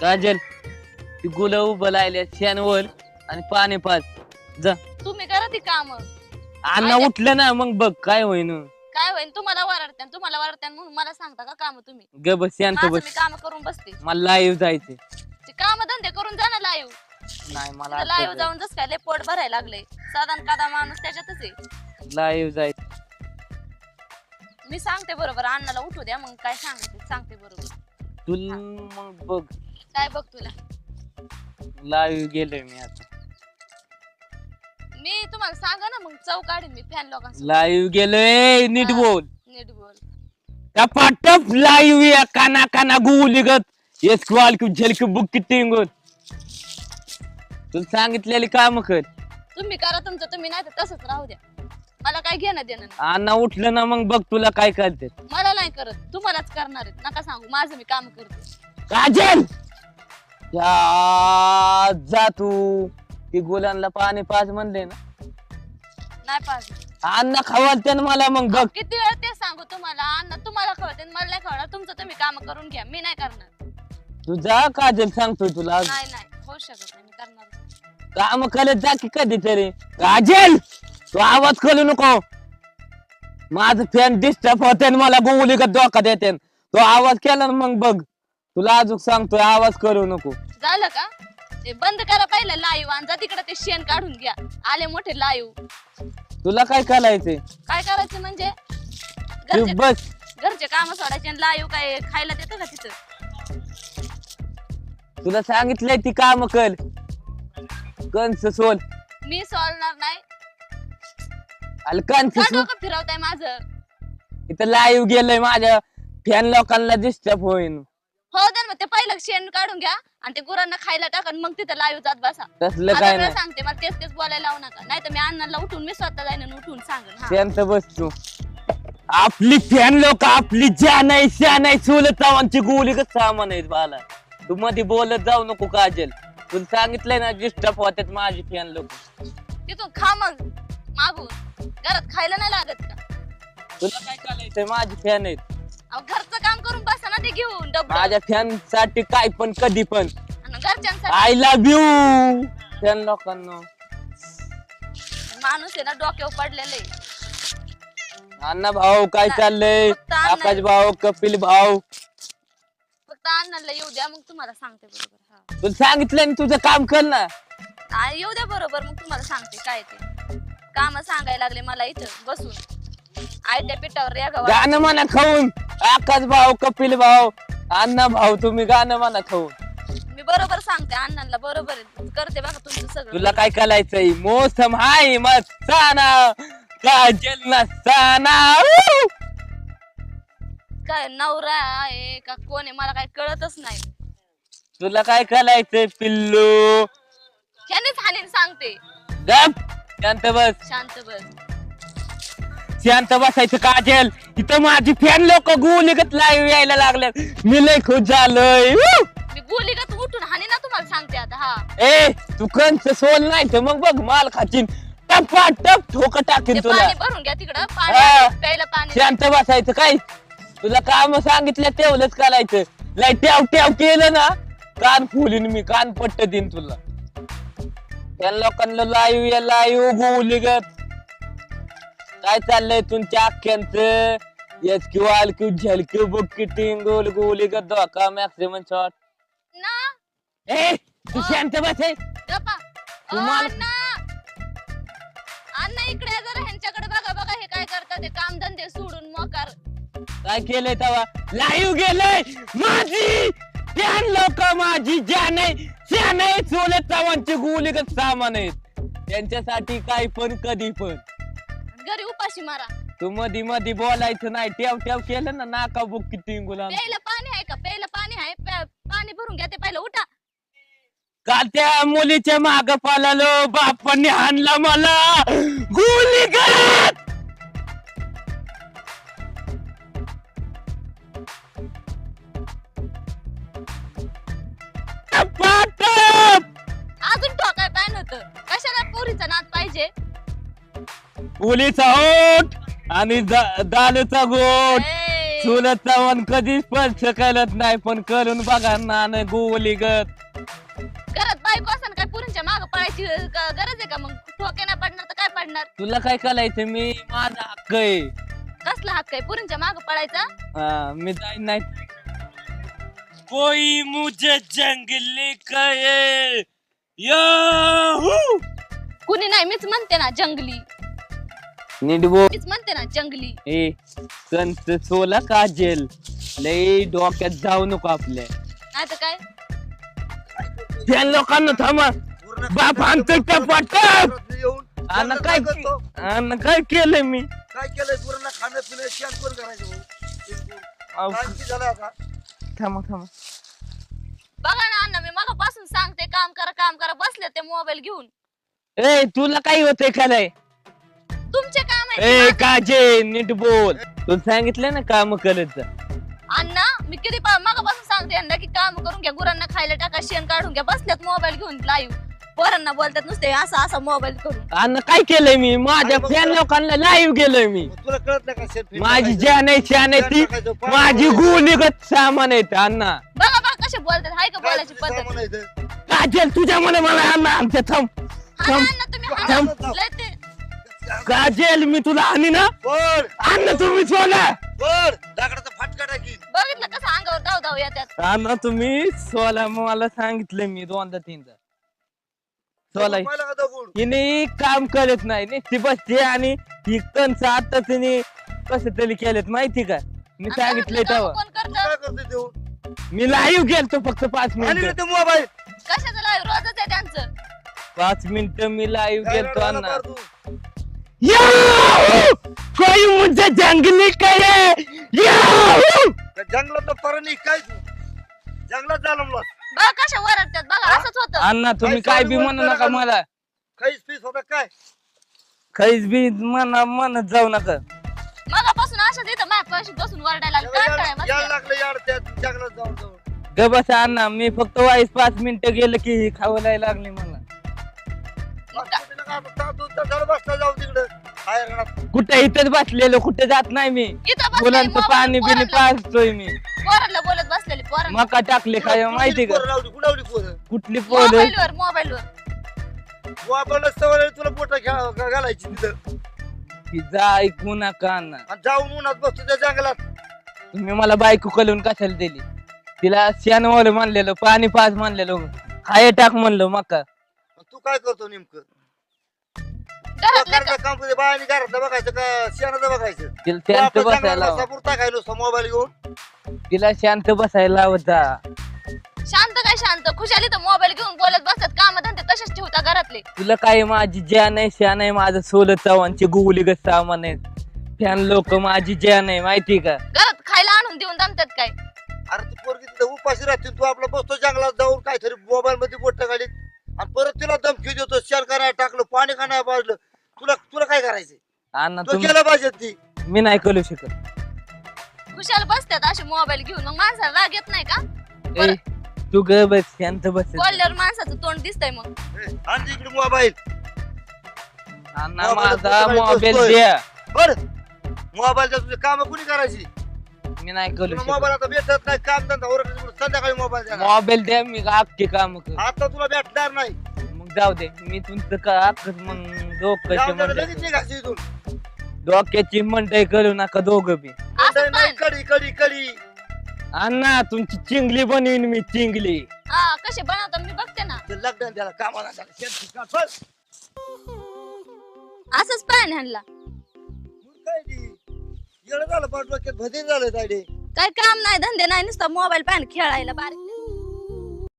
काजल ती गुलं उभं लायल्या शेणवर आणि पाणी पाच जा. तुम्ही करा ती काम. अण्णा उठलं ना मग बघ काय होईन. काय होईल तुम्हाला वरडत्यान तुम्हाला वरडत्यान म्हणून मला सांगता का काम तुम्ही? ग बस शांत माझं बस. काम करून बसते. मला लाईव्ह जायचे ते काम धंदे करून जा ना लाईव्ह नाही मला लाईव्ह जाऊन जस काय लय पोट भरायला लागले साधारण कादा माणूस त्याच्यातच आहे. लाईव्ह जायचं मी सांगते बरोबर अण्णाला उठू द्या मग काय सांगते सांगते बरोबर. तुला मग बघ. काय बघ तुला? लाईव्ह गेलोय मी आता. मी तुम्हाला सांगा ना मग चौ काढीन मी फॅन लोकांसोबत. लाईव्ह गेलोय नीट. बोल. नीट बोल. टपाटप लाईव्ह या काना काना गुली गत? येस क्वाल की झलकी बुक की टिंगून तुला सांगितलेली काम कर. तुम्ही करा तुमचं तुम्ही नाही तर तसंच राहू द्या. मला काय घेणं देणं नाही. अण्णा उठलं ना मग बघ तुला काय करते. मला नाही करत. तुम्हालाच करणार आहेत. नका सांगू माझं मी काम करते. काजल! या जा तू. ती गुलांना पाणी पाच म्हणले ना. नाही पाहिजे अण्णा खवालते ना मला मग बघ. किती वेळ ते सांगू तुम्हाला. अन्न तुम्हाला कळते मला नाही कळणार. तुमचं तुम्ही काम करून घ्या. मी नाही करणार. तू जा काजल सांगतोय तुला. नाही नाही. होऊ शकत नाही. मी करणार नाही. काम करत जा की कधीतरी. काजल तू आवाज करू नको. माझं फॅन डिस्टर्ब होते मला गोळी का धोका देते तो आवाज केला ना मग बघ. तुला अजून सांगतोय आवाज करू नको. झालं का? ते बंद करा पहिलं लाईव्ह आणि जा तिकडे ते शेण काढून घ्या. आले मोठे लाईव्ह तुला काय करायचंय? काय करायचं म्हणजे? तू घरचे बस. घरचे काम सोडायचे आणि लाईव्ह काय खायला देतं का तिथं? तुला सांगितलंय ती काम कर. कंस सोल. मी सोडणार नाही. अल कंस का सोल. डोकं फिरवताय माझं. इथं लाईव्ह गेलंय माझ्या फॅन लोकांना डिस्टर्ब होईन. हो तर मग ते पहिलं शेण काढून घ्या आणि ते गुरांना खायला टाका आणि मग तिथं लाईव्ह जात बसा. तसलं आता नाही. सांगते मला तेच तेच बोलायला लावू नका. नाही तर मी अण्णाला उठून मी स्वतः जाईन आणि उठून सांगेन हा. शांत बस तू. आपली फॅन लोक आपली जान आहे शान आहे सोलत चव्हाणची गोळी का सामान आहेत बाला. तू मध्ये बोलत जाऊ नको काजल. तुला सांगितलंय ना डिस्टर्ब होतात माझी फॅन लोक. तिथून खा मग मागून. घरात खायला नाही लागत का? तुला काय करायचंय? माझी फॅन आहेत. अहो घरचं काम करून बसा. ना ते घेऊन माझ्या फॅनसाठी काय पण कधी पण. आय लव्ह यू फॅन लोकांना. माणूस आहे ना डोक्यावर पडलेले अण्णा भाऊ काय चाललंय? फक्त अण्णा- आकाश भाऊ कपिल भाऊ. फक्त अण्णाला येऊ द्या मग तुम्हाला सांगते बरोबर हा. तुला सांगितलं ना तुझं काम कर ना. आ, येऊ द्या बरोबर मग तुम्हाला सांगते काय ते. काम सांगायला लागले मला इथं बसून. आय त्या पिठावर वाढ- गाणं म्हणा खाऊन. आकाश भाऊ कपिल भाऊ अण्णा भाऊ तुम्ही गाणं म्हणा खाऊन मी बरोबर सांगते अण्णांना बरोबर आहे. करते बघा तुमचं सगळं. तुला काय करायचंय? मोसम हाय मस्ताना काजल नसताना ऊ! काय नवरा आहे का कोण आहे मला काय कळतच नाही. तुला काय करायचंय पिल्लू? ह्यानेच हानीन सांगते. गप शांत बस. शांत बस. शांत बसायचं काजल. इथं माझी फॅन लोक गुलिगत लाईव्ह यायला लागल्यात. मी लय खुश झालोय! मी तू उठून हानी ना तुम्हाला सांगते आता हा. ए तू कंच सोल नाही तर मग बघ माल खाचीन. टप्पा टप ठोक टाकीन ते तुला. पाणी भरून घ्या तिकडं पाणी हा. आहे, प्यायला पाणी. शांत बसायचं काय? तुला काम सांगितलं तेवढंच करायचं. लय टेव टेव केलं ना कान फुलीन मी कान पट्ट देईन तुला. त्या लोकांना लाईव्ह या लाईव्ह गुलिगत. काय चाललंय तुमच्या अख्ख्यांच? एस क्यू आल क्यू झलक्यू बुक टिंगोल गुलिगत धोका मॅक्सिमम शॉट ना. ए तू शांत बस ए. गप्पा. अ, तुम्हाला- अण्णा. अण्णा इकडे या जरा ह्यांच्याकडे बघा बघा हे काय करतात ते काम धंदे सोडून मोकार. काय केलंय तेव्हा लाईव्ह गेलंय. माझी फॅन लोक माझी जान आहे शान आहे सोले चव्हाणची गुलिगत सामान आहेत त्यांच्यासाठी काय पण कधी पण. घरी उपाशी मारा. तू मधी मधी बोलायचं नाही. टेव टेव केलं ना नाका बुक किती गुलाम. प्यायला पाणी आहे का? प्यायला पाणी आहे. प्या- पाणी भरून घ्या ते पहिलं. उठा. काल त्या मुलीच्या माग पालालो बापांनी हाणला मला. गुलिगत टपाटप! अजून ठोकाय पाय नव्हतं कशाला पोरीचा नाद पाहिजे? पुलीचा ओठ आणि दालूचा गोट चुलत चव्हाण कधीच स्पर्श करत नाही पण करून बघा ना न गोवली गत. घरात बायको असताना काय पुरींच्या माग पडायची ग- गरज आहे का मग? ठोके नाही पडणार तर काय पडणार? तुला काय करायचं मी माझा हक्क आहे. कसला हक्क आहे? पुरींच्या माग पडायचा हा, मी जाईन नाही कोई मुझे जंगली कहे याहू कुणी नाही मीच म्हणते ना जंगली. नीट बोल मीच म्हणते ना जंगली. ए संत सोला काजेल. लय डोक्यात जाऊ नको आपल्या. नाही तर काय? त्या लोकांना थांबा. बाप आणतो त्या पाटात येऊन अन्न त्यांना काय करतो? काय केलंय मी? काय केलंय पुरांना? खाणं पिणं शेण कोण करायचं भाऊ? शेण कोण? अहो, काय किती झालं आता? थांबा थांबा. बघा ना अण्णा मी मगापासून सांगते काम करा काम करा. बसले ते मोबाईल घेऊन. ए तुला काय होतंय काय तुमचे ए काजे नीट बोल तू सांगितलं ना काम करत जा. अण्णा मी किती पा- मगापासून सांगते यांना की काम करून घ्या गुरांना खायला टाका शेण काढून घ्या बसल्यात मोबाईल घेऊन लाईव्ह पोरांना बोलतात नुसते असं असं मोबाईल करून अन्न काय केलंय मी माझ्या अरे फॅन लोकांना लाईव्ह गेलोय मी तुला कळत नाही का माझी? जान आहे शान आहे ती माझी. गुनिगत सामान आहे अण्णा बघा बघा कसे बोलतात हाय का बोलायची पद्धत? काजल तुझ्या मने मला अण्णा आमच्या थांब हा थांब अण्णा तुम्ही थांब. लय ते काजल मी तुला आणि ना पड अन्न तुम्ही सोला पड दगडाचा फाटका टाकीन बघितलं कसं अंगावर धाव धाव येतात अन्न तुम्ही सोला मला सांगितलं मी दोनदा तीनदा. सोला पाहिलं का दगड? हिने काम करत नाही नुसती बसते आणि ही कणस आता तिने कसं तरी केलेत माहिती का? मी सांगितलंय तेव्हा. कोण तू करतं? काय करतोय देऊ मी लाईव्ह गेलतो फक्त पाच आणि मिनिट ते मोबाईल कशाचं लाईव्ह रोजच आहे त्यांचं. पाच मिनिट मी लाईव्ह काय गेलतो अण्णा. पार तू? याहू! कोई मुझे जंगली करे याहू! त्या जंगलात परणी काय तू जंगलात बघा कशा वरडतात बघा? असंच होतं अण्णा तुम्ही काय बी म्हणू नका? मला काहीच पीस होता काय काहीच बी म्हणा म्हणत जाऊ नका मगापासून असंच इथं माझ्या पैसे बसून वरडायला लागले. कंटाळा आहे यायला बसल्या. लागलं याड त्या जंगलात जाऊन जाऊन ग बस अण्णा मी फक्त वाईस पाच मिनिट गेलं की ही खावलाय लागली मला मग जाऊ तिकडं. कुठे इथंच बसलेलो कुठे जात नाही मी. इथं बसलेली मुलांचं मोबाईल पाणी बिनी पोरांना- पाजतोय मी. पोरांना बोलत बसलेली पोरांना मका टाकले काय माहिती का? कुणावली पोरं? कुठली पोर? मोबाईलवर मोबाईलवर. वापरलं सवय तुला पोटा घालायची तिथं. की जा ऐकू नका आणि जाऊन उन्हात बसतो त्या जंगलात. तुम्ही मला बायको कलून कशाला दिली? तिला शेणवाल म्हणलेलं पाणी पाच म्हणलेलं खाय टाक म्हणलं मका. आणि तू काय करतो नेमकं? घरातले काम घरातलं बघायचं का शेणाचं बघायचं? तिला तू शांत आपलं बसायला लावा. पुरता काय नुसतं मोबाईल घेऊन? तिला शांत बसायला जा. शांत काय शांत? खुशाली तर मोबाईल घेऊन बोलत बसतात काम धंदे तसेच ठेवता घरातले. तुला काय माझी जान आहे शान आहे माझं सोलं चव्हाणचे गुगली ग सामान आहेत. फॅन लोक माझी जान आहे माहिती का? घरात खायला आणून देऊन दमतात काय? अरे ती पोरगी तिथं उपाशी राहते तू आपला बसतो जंगलात जाऊन काहीतरी मोबाईल मध्ये बोट गाडीत आणि परत तिला धमकी देतो शेण का नाही टाकलं पाणी का नाही पाजलं तुला तुला काय करायचंय? अण्णा तू तुम्ही केलं पाहिजे ती. मी नाही करू शकत. खुशाल बसतात असे मोबाईल घेऊन. मग माणसाला राग येत नाही का? ए. तू ग बस शांत बस. बोलल्यावर माणसाचं तोंड दिसतंय मग. ए, आण इकडे मोबाईल अण्णा मोबाईल माझा मोबाईल. द्या. बर. मोबाईलच्या तुझे काम कुणी करायची? मी नाही करू तुला शकत. मोबाईल आता भेटत नाही काम धंदा ओरडत संध्याकाळी मोबाईल देणार मोबाईल द्या मी अख्खे काम कर. आता तुला भेटणार नाही. मग जाऊ दे मी तुमचं का मग डोक्याची इथून डोक्याची मंडई करू नका दोघं बी. असं नाही, पण. कडी कडी कडी. अण्णा तुमची चिंगली बनवीन मी चिंगली. हा कसे बनवतात मी बघते ना. ते लग्न त्याला कामाला झालं शेण शिका, चल. असंच पाहिजे ह्यांना. मग काय ती? येडं झालं पाठ डोक्यात भदीर झालं काय काम नाही धंदे नाही नुसतं मोबाईल पाहिजे खेळायला बारीक.